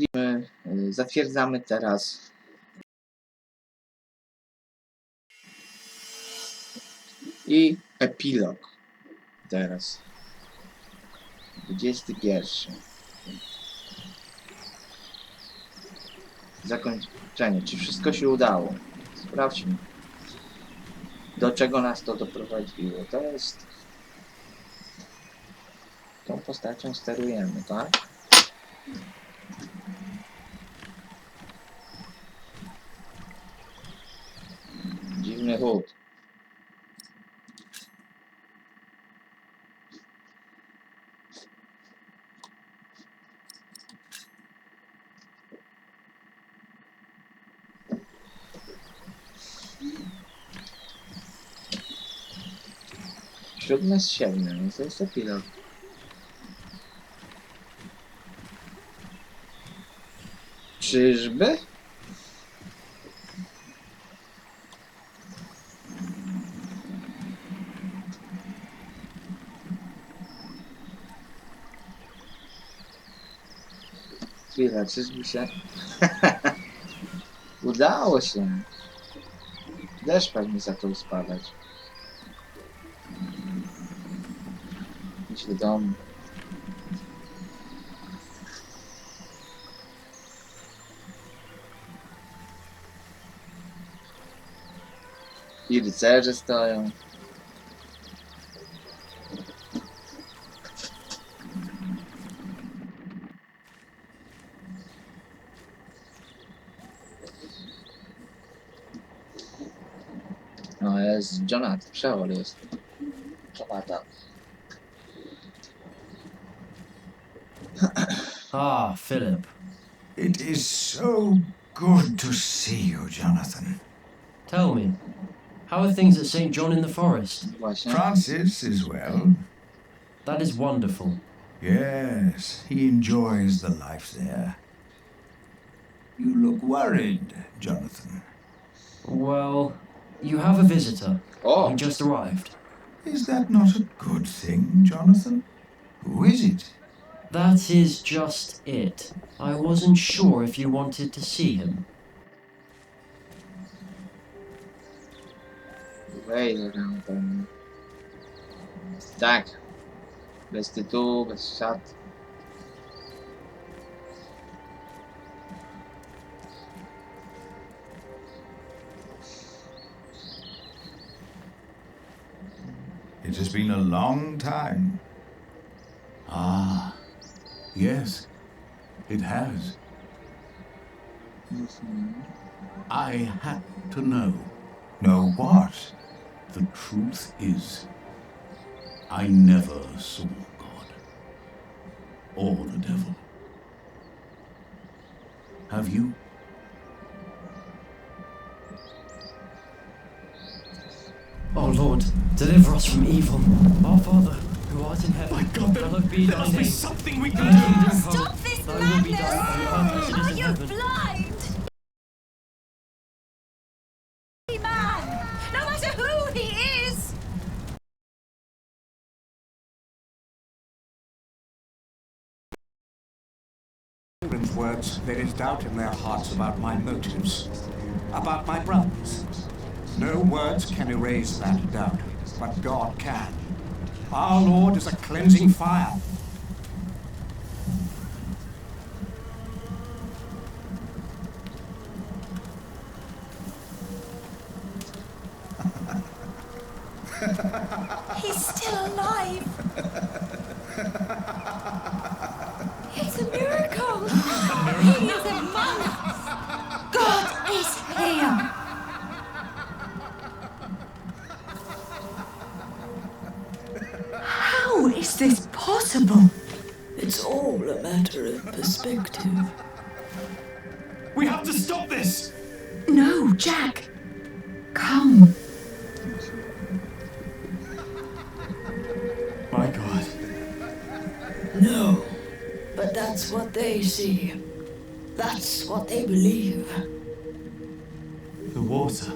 Y, Zatwierdzamy teraz. I epilog teraz. 21 zakończenie. Czy wszystko się udało? Sprawdźmy. Do czego nas to doprowadziło? To jest tą postacią sterujemy tak Chód. Siódme z siedmiu, to jest epilog. Czyżby? Chwilę, czyżby się... Udało się. Deszcz pewnie zaczął spadać. Idź do domu. I rycerze stoją. No jest Jonathan, Przeol jest. Jonathan. Ah, Philip. It is so good to see you, Jonathan. Tell me, how are things at St. John in the Forest? Francis is well. That is wonderful. Yes, he enjoys the life there. You look worried, Jonathan. Well, you have a visitor. Oh. He just arrived. Is that not a good thing, Jonathan? Who is it? That is just it. I wasn't sure if you wanted to see him. Wejdę tam ten. Tak. Bez tytułu, bez It has been a long time. Ah, yes, it has. I had to know. Know what? The truth is, I never saw God or the devil. Have you? Deliver us from evil. Our Father, who art in heaven, My God, there, hallowed be there thy must be something we can do. kingdom come. Stop this Thy will be madness! done on earth as it is Are you heaven. blind? Man, no matter who he is, children's words, there is doubt in their hearts about my motives, about my brothers. No words can erase that doubt, but God can. Our Lord is a cleansing fire. he's still alive. It's a possible? It's all a matter of perspective. We have to stop this. No, Jack. Come. My God. No, but that's what they see. That's what they believe. The water.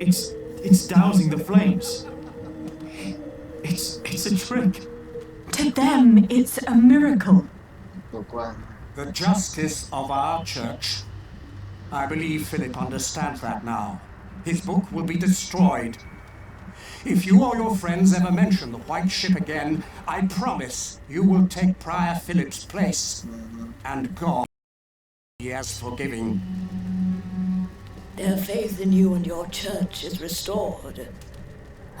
It's it's dousing the flames. It's it's a trick. To them, it's a miracle. The justice of our church. I believe Philip understands that now. His book will be destroyed. If you or your friends ever mention the White Ship again, I promise you will take Prior Philip's place. And God, he has forgiving. Their faith in you and your church is restored.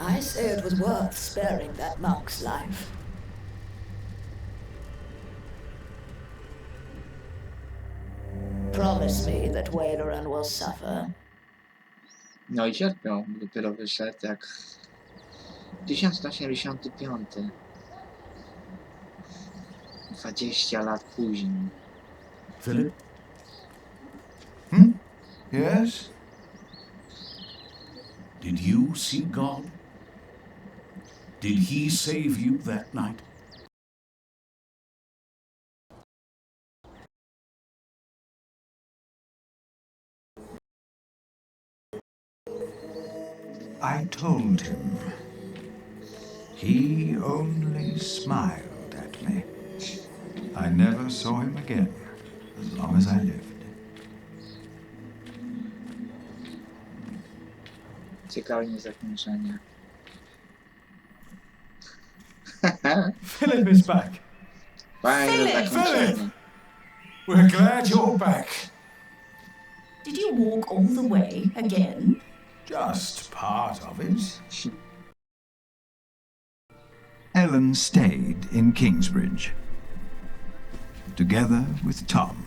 I say it was worth sparing that monk's life. Promise me that Waileran will suffer. No i cierpią, dopiero wyszedł jak 1185. 20 lat później. Philip? Yes? Hmm? Did you see God? Did he save you that night? I told him. He only smiled at me. I never saw him again as long as I lived. Ciekawe nie zakończenie. Philip is back. Fajne Philip! zakończenie. We're glad you're back. Did you walk all the way again? Just part of it. Ellen stayed in Kingsbridge, together with Tom.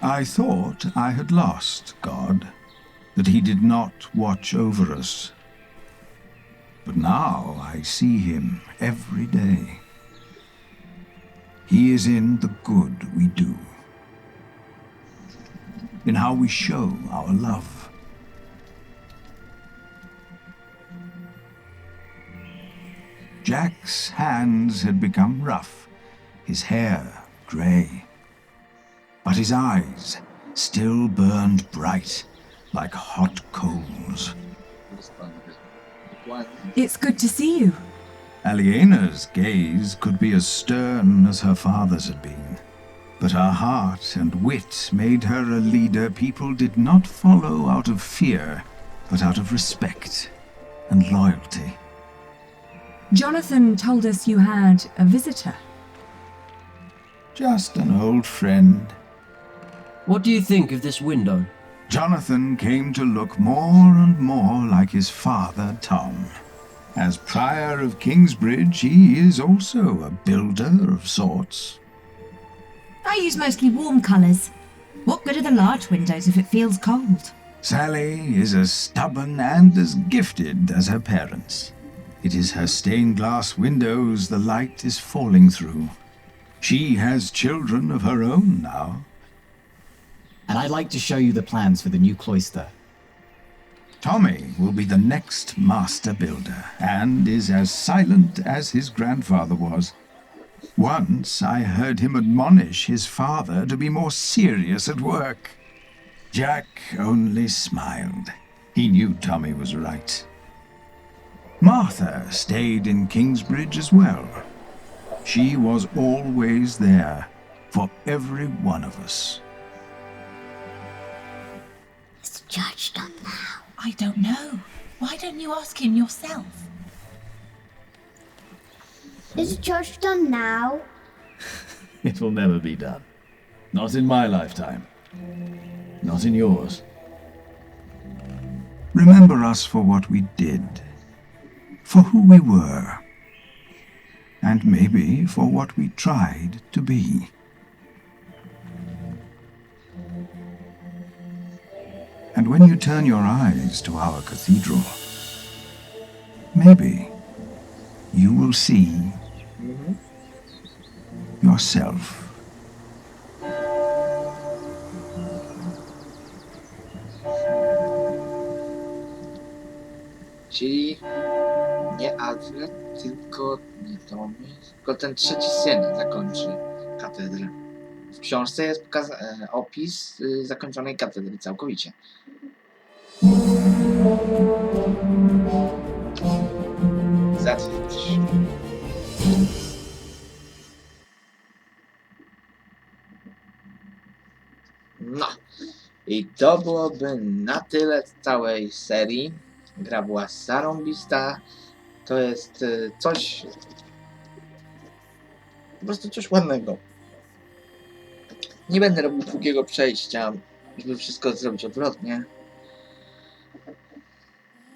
I thought I had lost God, that he did not watch over us. But now I see him every day. He is in the good we do, in how we show our love. Jack's hands had become rough, his hair grey. But his eyes still burned bright like hot coals. It's good to see you. Aliena's gaze could be as stern as her father's had been. But her heart and wit made her a leader people did not follow out of fear, but out of respect and loyalty. Jonathan told us you had a visitor. Just an old friend. What do you think of this window? Jonathan came to look more and more like his father, Tom. As Prior of Kingsbridge, he is also a builder of sorts. I use mostly warm colours. What good are the large windows if it feels cold? Sally is as stubborn and as gifted as her parents. It is her stained glass windows the light is falling through. She has children of her own now. And I'd like to show you the plans for the new cloister. Tommy will be the next master builder and is as silent as his grandfather was. Once I heard him admonish his father to be more serious at work. Jack only smiled. He knew Tommy was right. Martha stayed in Kingsbridge as well. She was always there for every one of us. Is the church done now? I don't know. Why don't you ask him yourself? Is the church done now? It will never be done. Not in my lifetime. Not in yours. Remember us for what we did, for who we were, and maybe for what we tried to be. And when you turn your eyes to our cathedral, maybe you will see yourself. Czyli Nie Alfred, tylko nie Tommy, tylko ten trzeci syn zakończy katedrę. W książce jest e, opis y, zakończonej katedry całkowicie. Zatwierdzisz. No. I to byłoby na tyle z całej serii. Gra była zarąbista. To jest y, coś... Po prostu coś ładnego. Nie będę robił drugiego przejścia, żeby wszystko zrobić odwrotnie.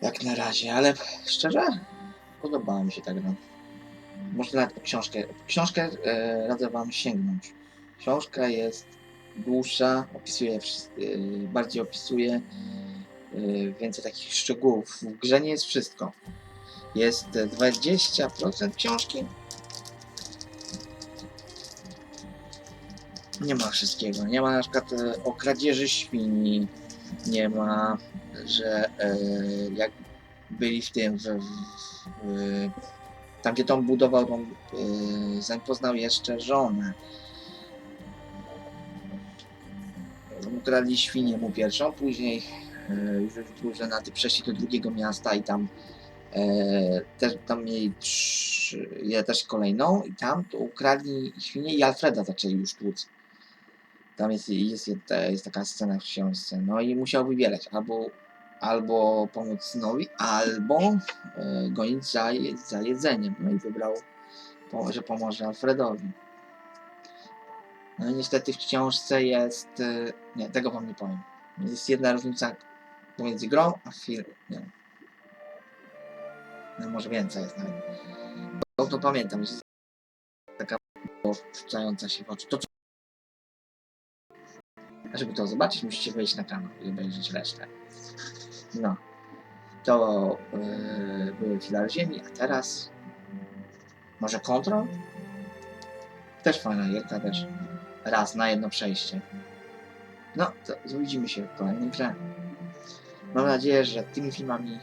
Jak na razie, ale szczerze podobała mi się ta gra. Może nawet książkę. Książkę e, radzę wam sięgnąć. Książka jest dłuższa, opisuje, e, bardziej opisuje e, więcej takich szczegółów. W grze nie jest wszystko. Jest e, 20% książki. Nie ma wszystkiego. Nie ma na przykład e, o kradzieży świni. Nie ma, że e, jak byli w tym, w, w, w, tam gdzie Tom budował, Tom, yy, zanim poznał jeszcze żonę. Ukradli świnię mu pierwszą, później yy, już w górze na ty przeszli do drugiego miasta i tam też tam mieli trzy, je też kolejną i tam to ukradli świnię i Alfreda zaczęli już tłuc. Tam jest, jest, jest taka scena w książce. No i musiał wybierać albo albo pomóc synowi, albo e, gonić za, za jedzeniem. No i wybrał, że pomoże Alfredowi. No i niestety w książce jest. e, Nie, tego wam nie powiem. Jest jedna różnica pomiędzy grą a filmem. No może więcej jest nawet. To, to pamiętam, jest taka wrzucająca się w oczy. To. A żeby to zobaczyć, musicie wejść na kanał i obejrzeć resztę. No. To yy, były filar ziemi, a teraz może kontrol? Też fajna gierka, też raz na jedno przejście. No, to widzimy się w kolejnej grze. Mam nadzieję, że tymi filmami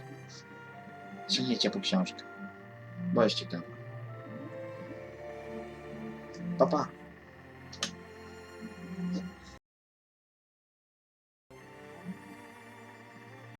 sięgniecie po książkę, bo jest ciekawa. Pa, pa.